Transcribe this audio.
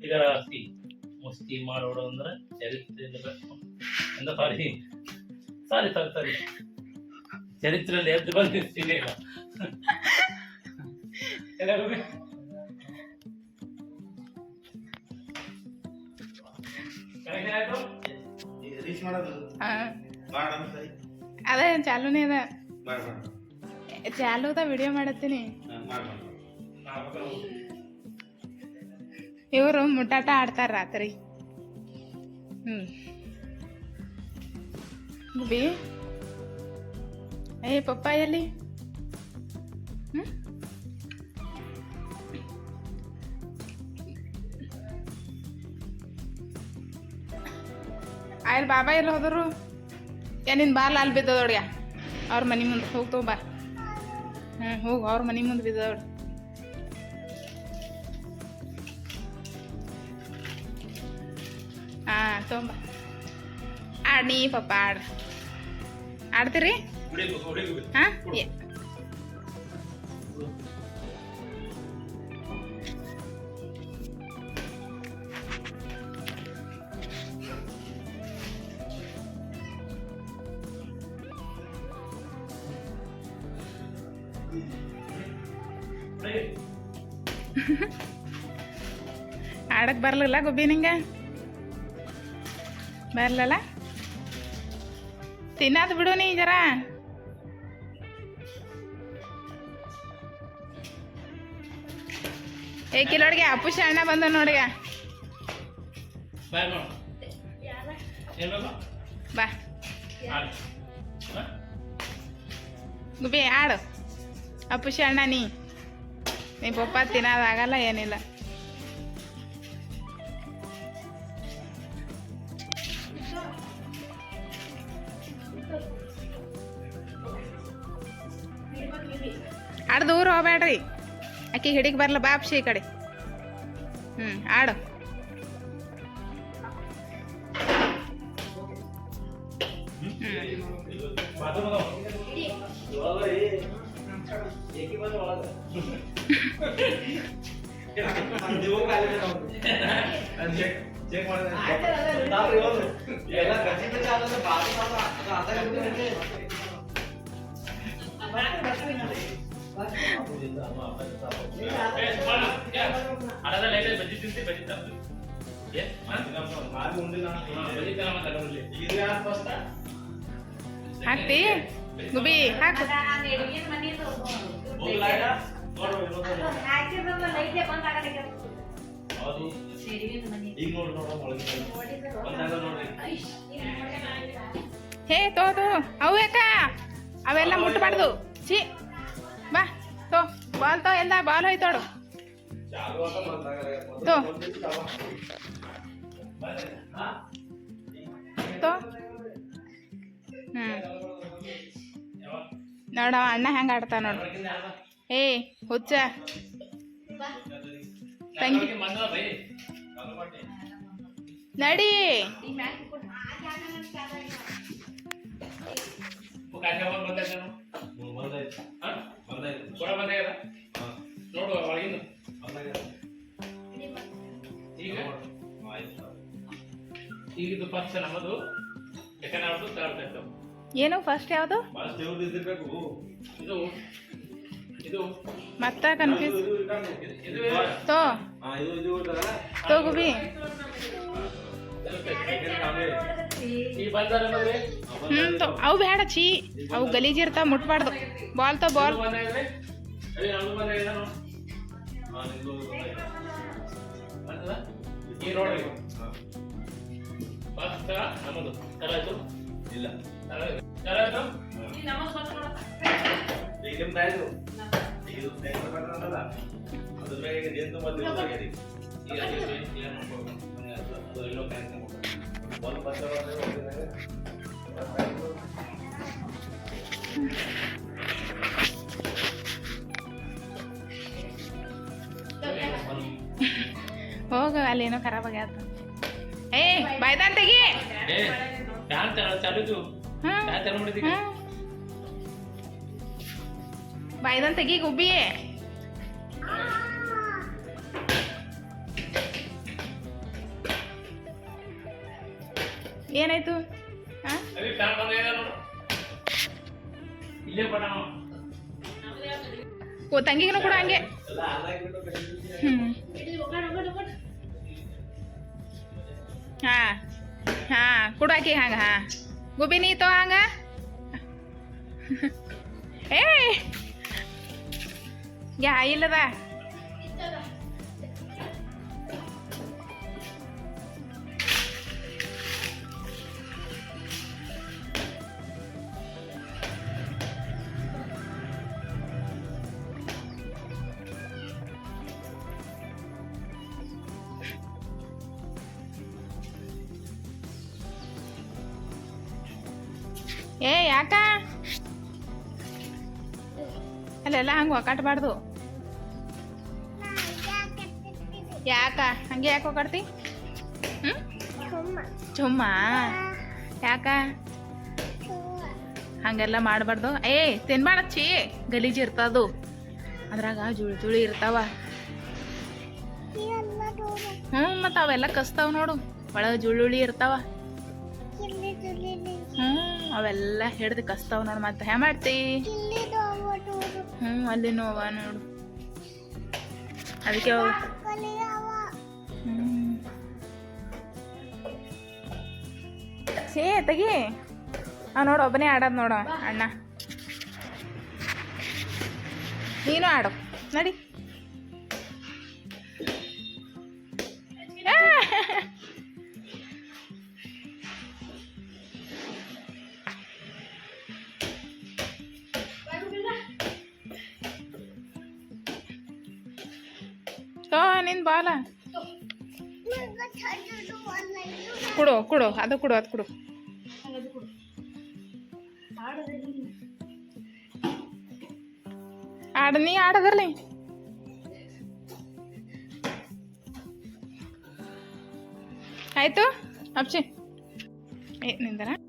ಈಗ ಸಿ ಮುಸ್ತಿ ಮಾಡೋಡು ಅಂದ್ರೆ ಚರಿತ್ರೆ ಎಂದ ಸಾರಿ ಸಾರಿ ಸಾರಿ ಸಾರಿ. ಚರಿತ್ರೆಯಲ್ಲಿ ಎದ್ದು ಬಂದಿರ್ತೀನಿ ಅದೇ ಚಾಲೂನೇ ಅದ ಚಾಲೂದ ವಿಡಿಯೋ ಮಾಡತ್ತೀನಿ ಮಾಡ್ ಮಾಡ್ ನಾವು ಇವರು ಮುಟ್ಟಾಟ ಆಡ್ತಾರ ರಾತ್ರಿ ಹ್ಮ್ ಗುಬಿ ಏ ಪಪ್ಪ ಎಲ್ಲಿ ಹ್ಮ್ ಆಯ್ತು ಬಾಬಾ ಎಲ್ಲಿ ಹೋದರು ಏ ನಿನ್ ಬಾಲ್ ಅಲ್ಲಿ ಬಿದ್ದದೊಡ್ಯ ಅವ್ರ ಮನೆ ಮುಂದೆ ಹೋಗ್ತವ ಬಾ ಹ್ಞೂ ಹೋಗು ಅವ್ರ ಮನೆ ಮುಂದೆ ಬಿದ್ದದೊಡ್ ಹಾಂ ತೊಂಬ ಆಡ್ನಿ ಪಪ್ಪ ಆಡ್ ಆಡ್ತೀರಿ ಹಾಂ ಆಡಕ್ ಬರ್ಲಿಲ್ಲ ಗುಬ್ಬಿ ನಿಂಗೆ? ಬರ್ಲಲ್ಲ? ತಿನ್ನೋದು ಬಿಡು ನೀ ಜರ. ಏ ಕಿಲೋಡ್ಗೆ ಅಪ್ಪುಷ ಅಣ್ಣ ಬಂದ ನೋಡಿಗ. ಬಾ? ಗುಬ್ಬಿ ಆಡು. ಅಪ್ಪುಷ ಅಣ್ಣ ನೀ. ನೀ ಪಪ್ಪ ತಿನ್ನೋದಾಗಲ್ಲ ಏನಿಲ್ಲ. ಆಡು ದೂರ ಹೋಗ್ಬೇಡ್ರಿ ಆಕಿ ಹಿಡಿಗೆ ಬರಲ್ಲ ಬಾಪ್ಸಿ ಈ ಕಡೆ ಹ್ಞೂ ಆಡು ಬಾತ್ರೂಮ್ ಅದಾವ? ಚೆಕ್ ಮಾಡಿದ್ರೆ ಎಲ್ಲ ಅಡದ ಲೈಟ್ ಬಜ್ಜಿ ತಿಂತಿ ಬಜ್ಜಿ ತಪ್ಪು ಹಾಕ್ತಿ? ಗುಬಿ ಹಾಕು. ಹೇ ತೋ ತೋ ಅವು ಯಾಕ? ಅವೆಲ್ಲ ಮುಟ್ಟಬಾರ್ದು ಛೀ. ಬಾ ತೋ. ಬಾಲ್ ತೋ ಎಲ್ಲ ಬಾಲ್ ಹೋಯ್ತೋಡು ತೋ? ತೋ. ಹ್ಞೂ ನೋಡವ ನೋಡ ಅಣ್ಣ ಹೆಂಗೆ ಆಡ್ತಾ ನೋಡು? ಏ ಹುಚ್ಚ. ತಂಗಿ. ನಡಿ. ಬಂದೈತೆ ಹಾ? ಕೊಡ ಬಂದಾಗ್ಯದ? ಹಾ, ನೋಡು ಬಂದಾಯ್ತು ಈಗ ಈಗ ಇದು ಫಸ್ಟ್ ನಮ್ಮದು ಅವ್ರದ್ದು ಏನು ಫಸ್ಟ್ ಯಾವುದು ಫಸ್ಟ್ ಇದ್ದಿರ್ಬೇಕು ಇದು ಇದು ಮತ್ತ ಕನ್ಫ್ಯೂಸ್ ಇದು ತೋ ಇದು ಇದು ಇರ್ತದಲ್ಲ? ತೋ ಗುಬಿ ಈ ಬಂದಾರ ನೋಡ್ರಿ ಹ್ಞೂ ಅವು ಬೇಡ ಚೀ. ಅವು ಗಲೀಜಿರ್ತಾವ ಮುಟ್ಬಾರ್ದು. ಬಾಲ್ ತೋ ಬಾಲ್. ಇಲ್ಲ हो ग आले ना खराब आहे आता. ए बायदान ते घे. चालू तू. बायदान ते घे उभी आहे. ಏನಾಯ್ತು ಓ, ತಂಗಿಗೂ ಕೂಡ ಹಂಗೆ. ಹ್ಞೂ ಹಾಂ ಹಾಂ ಕುಡಾಕಿ ಹಂಗ, ಹಾ. ಗುಬಿ ನೀತೋ ಹಂಗ. ಏ ಯಾ, ಇಲ್ಲದ? ಅಲ್ಲೆಲ್ಲ ಹಂಗೆ ಒಕ್ಕಾಟಬಾರ್ದು ಯಾಕ? ಹಂಗೆ ಯಾಕೆ ಒಕ್ಕಾಡ್ತಿ ಚುಮ್ಮ. ಯಾಕ? ಹಂಗೆಲ್ಲ ಮಾಡಬಾರ್ದು. ಏ ತಿನ್ಬಾರಚ್ಚಿ ಗಲೀಜು ಇರ್ತದು. ಅದ್ರಾಗ ಜುಳಿ ಜುಳಿ ಇರ್ತಾವ. ಹ್ಞೂ ಮತ್ತು ಅವೆಲ್ಲ ಕಸ್ತಾವ ನೋಡು. ಒಳಗೆ ಜುಳುಳಿ ಇರ್ತಾವ. ಹ್ಞೂ ಅವೆಲ್ಲ ಹಿಡ್ದು ಕಸ್ತಾವ ನೋಡು ಮತ್ತೆ. ಹ್ಯಾ ಮಾಡ್ತಿ? ಹ್ಞೂ ಅಲ್ಲಿ ನೋವ ನೋಡು. ಅದಕ್ಕೆ ಅವು ಹ್ಮ್. ಸೇ ತೆಗಿ. ಆ, ನೋಡು, ಒಬ್ಬನೇ ಆಡೋದು ನೋಡು ಅಣ್ಣ. ನೀನು ಆಡು. ನಡಿ. ತೋ ನಿನ್ ಬಾಲ. ಕೊಡು ಕೊಡು, ಅದು ಕೊಡು ಅದು ಕೊಡು. ಆಡ, ನೀ ಆಡದ್ರಲ್ಲಿ. ಆಯ್ತು, ಅಪ್ಚಿ. ಏ ನಿಂದರ